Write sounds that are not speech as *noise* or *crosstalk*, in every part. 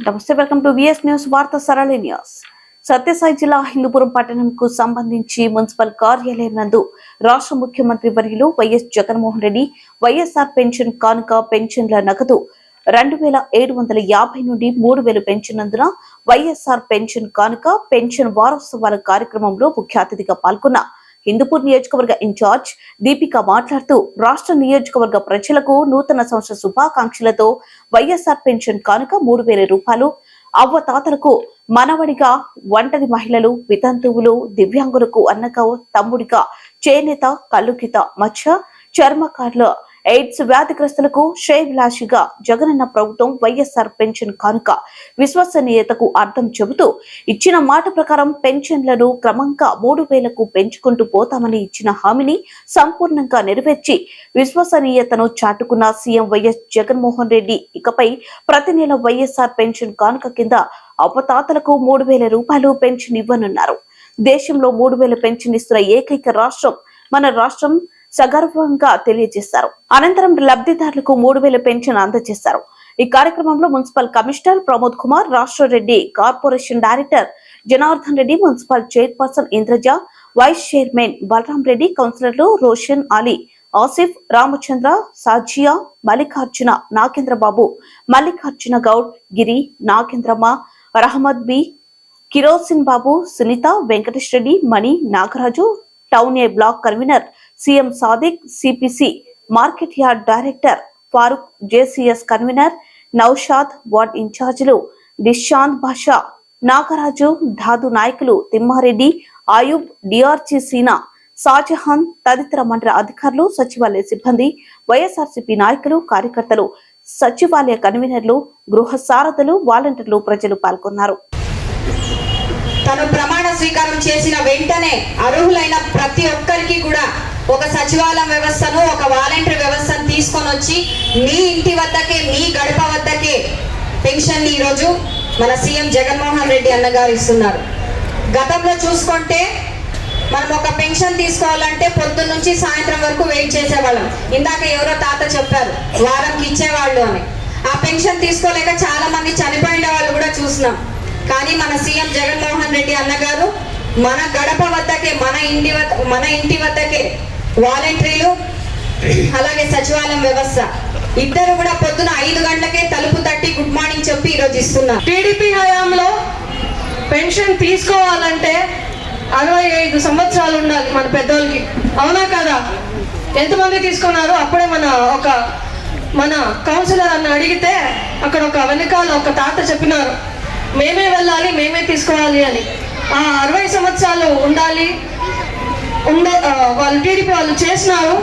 నమస్తే welcome to VS news వార్త సరళి న్యూస్. సత్యసాయి జిల్లా హిందూపురం పట్టణంకు సంబంధించి మున్సిపల్ కార్యాలయం నందు రాష్ట్ర ముఖ్యమంత్రి వర్యులు YS Jaganmohan Reddy YSR pension కానుక పెన్షన్ల నగదు రెండు వేల ఏడు వందల యాభై నుండి మూడు వేలు పెంచినందున వైఎస్ఆర్ పెన్షన్ కానుక పెన్షన్ వారోత్సవాల కార్యక్రమంలో ముఖ్య అతిథిగా పాల్గొన్న హిందూపూర్ నియోజకవర్గ ఇన్ఛార్జ్ దీపిక మాట్లాడుతూ రాష్ట్ర నియోజకవర్గ ప్రజలకు నూతన సంవత్సర శుభాకాంక్షలతో వైఎస్ఆర్ పెన్షన్ కానుక మూడు వేల రూపాయలు. అవ్వ తాతలకు మనవడిగా ఒంటరి మహిళలు వితంతువులు దివ్యాంగులకు అన్నగా తమ్ముడిగా చేనేత కల్లుకిత మచ్చ చర్మకారుల ఎయిడ్స్ వ్యాధిగ్రస్తులకు శ్రేయభిలాషిగా జగనన్న ప్రభుత్వం వైఎస్ఆర్ పెన్షన్ కానుక. విశ్వసనీయతకు అర్థం చెబుతూ ఇచ్చిన మాట ప్రకారం పెన్షన్లను క్రమంగా మూడు వేలకు పెంచుకుంటూ పోతామని ఇచ్చిన హామీని సంపూర్ణంగా నెరవేర్చి విశ్వసనీయతను చాటుకున్న సీఎం వైఎస్ జగన్మోహన్ రెడ్డి ఇకపై ప్రతి నెల వైఎస్ఆర్ పెన్షన్ కానుక కింద అపతాతలకు మూడు వేల రూపాయలు పెన్షన్ ఇవ్వనున్నారు. దేశంలో మూడు వేల పెన్షన్ ఇస్తున్న ఏకైక రాష్ట్రం మన రాష్ట్రం సగర్వంగా తెలియజేశారు. అనంతరం లబ్ధిదారులకు మూడు వేల పెన్షన్ అందజేశారు. ఈ కార్యక్రమంలో మున్సిపల్ కమిషనర్ ప్రమోద్ కుమార్ రాష్ట్ర Reddy corporation director Janardhan Reddy municipal chairperson Indraja vice chairman Balaram Reddy కౌన్సిలర్లు Roshan Ali Asif Ramachandra Sajiya Mallikarjuna Nagendrababu Mallikarjuna Goud Giri Nagendramma Rahamad B kerosene Babu Sunitha Venkatesh Reddy Mani Nagaraju town A block convenor CM Sadiq CPC market yard director Farooq JCS convenor Naushad ward ఇన్ఛార్జీలు నిశాంత్ భాషా నాగరాజు ధాదు నాయకులు Thimmareddy Ayub DRG Seena Shahjahan తదితర మండల అధికారులు సచివాలయ సిబ్బంది వైఎస్ఆర్సీపీ నాయకులు కార్యకర్తలు సచివాలయ కన్వీనర్లు గృహ సారథులు వాలంటీర్లు ప్రజలు పాల్గొన్నారు. తను ప్రమాణ స్వీకారం చేసిన వెంటనే అర్హులైన ప్రతి ఒక్కరికి కూడా ఒక సచివాలయం వ్యవస్థను ఒక వాలంటీర్ వ్యవస్థను తీసుకొని వచ్చి మీ ఇంటి వద్దకే మీ గడప వద్దకే పెన్షన్ ఈరోజు మన సీఎం జగన్మోహన్ రెడ్డి అన్నగారు ఇస్తున్నారు. గతంలో చూసుకుంటే మనం ఒక పెన్షన్ తీసుకోవాలంటే పొద్దున్న నుంచి సాయంత్రం వరకు వెయిట్ చేసేవాళ్ళం. ఇందాక ఎవరో తాత చెప్పారు వారంకి ఇచ్చేవాళ్ళు అని. ఆ పెన్షన్ తీసుకోలేక చాలా మంది చనిపోయిన వాళ్ళు కూడా చూసినాం. కానీ మన సీఎం జగన్మోహన్ రెడ్డి అన్నగారు మన గడప వద్దకే మన ఇంటి వద్ద మన ఇంటి వద్దకే వాలంటీర్లు అలాగే సచివాలయం వ్యవస్థ. ఇద్దరు కూడా పొద్దున ఐదు గంటలకే తలుపు తట్టి గుడ్ మార్నింగ్ చెప్పి ఈరోజు ఇస్తున్నారు. టీడీపీ హయాంలో పెన్షన్ తీసుకోవాలంటే అరవై ఐదు సంవత్సరాలు ఉండాలి మన పెద్దోళ్ళకి. అవునా కదా? ఎంతమంది తీసుకున్నారు? అప్పుడే మన ఒక మన కౌన్సిలర్ అన్న అడిగితే అక్కడ ఒక వెనకాల ఒక తాత చెప్పినారు మేమే వెళ్ళాలి మేమే తీసుకోవాలి అని. ఆ అరవై సంవత్సరాలు ఉండాలి ఉండే వాళ్ళు టీడీపీ వాళ్ళు చేసినారు.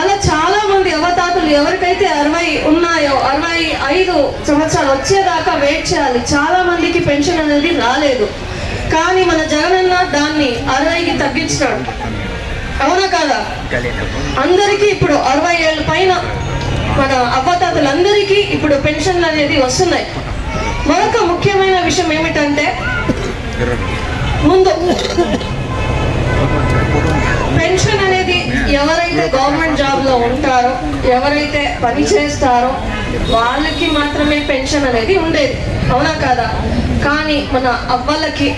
అలా చాలా మంది యువతాతలు ఎవరికైతే అరవై ఉన్నాయో అరవై ఐదు సంవత్సరాలు వచ్చేదాకా వెయిట్ చేయాలి. చాలా మందికి పెన్షన్ అనేది రాలేదు. కానీ మన జగనన్న దాన్ని అరవైకి తగ్గించినాడు. అవునా కాదా? అందరికీ ఇప్పుడు అరవై ఏళ్ళ పైన మన అవ్వతాతలందరికీ ఇప్పుడు పెన్షన్లు అనేది వస్తున్నాయి. మరొక ముఖ్యమైన విషయం ఏమిటంటే ముందు పెన్షన్ అనేది ఎవరైతే గవర్నమెంట్ జాబ్లో ఉంటారో ఎవరైతే పని చేస్తారో వాళ్ళకి మాత్రమే పెన్షన్ అనేది ఉండేది. అవునా కాదా? కానీ మన అవ్వలకి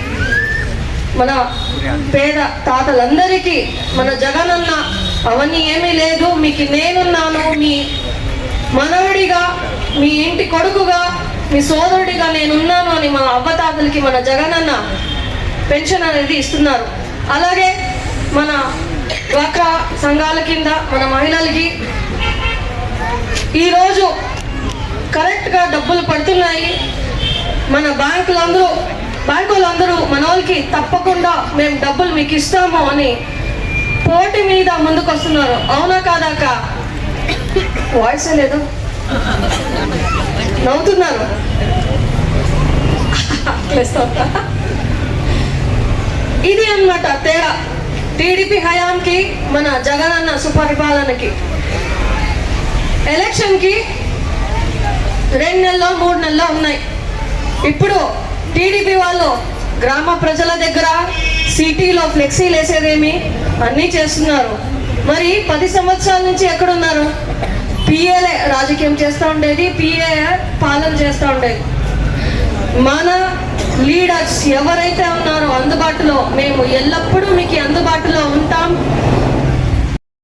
మన పేద తాతలందరికీ మన జగనన్న అవన్నీ ఏమీ లేదు మీకు నేనున్నాను మీ మనవడిగా మీ ఇంటి కొడుకుగా మీ సోదరుడిగా నేనున్నాను అని మన అవ్వతాతలకి మన జగనన్న పెన్షన్ అనేది ఇస్తున్నారు. అలాగే మన డ్వాక్రా సంఘాల కింద మన మహిళలకి ఈరోజు కరెక్ట్గా డబ్బులు పడుతున్నాయి. మన బ్యాంకులందరూ బ్యాంకులందరూ మన వాళ్ళకి తప్పకుండా మేము డబ్బులు మీకు ఇస్తాము అని పోటీ మీద ముందుకు వస్తున్నారు అవునా కాదాక వాయిస్ లేదు. నవ్వుతున్నారు. *laughs* ఇది అన్నమాట తేడా. టీడీపీ హయాంకి మన జగనన్న సుపరిపాలనకి. ఎలక్షన్కి రెండు నెలలో మూడు నెలలో ఉన్నాయి. ఇప్పుడు టీడీపీ వాళ్ళు గ్రామ ప్రజల దగ్గర సిటీలో ఫ్లెక్సీలు వేసేదేమి అన్నీ చేస్తున్నారు. మరి పది సంవత్సరాల నుంచి ఎక్కడున్నారు? పిఏలే రాజకీయం చేస్తూ ఉండేది పిఏ పాలన చేస్తూ ఉండేది. మన లీడర్స్ ఎవరైతే ఉన్నారో అందుబాటులో మేము ఎల్లప్పుడూ మీకు అందుబాటులో ఉంటాం.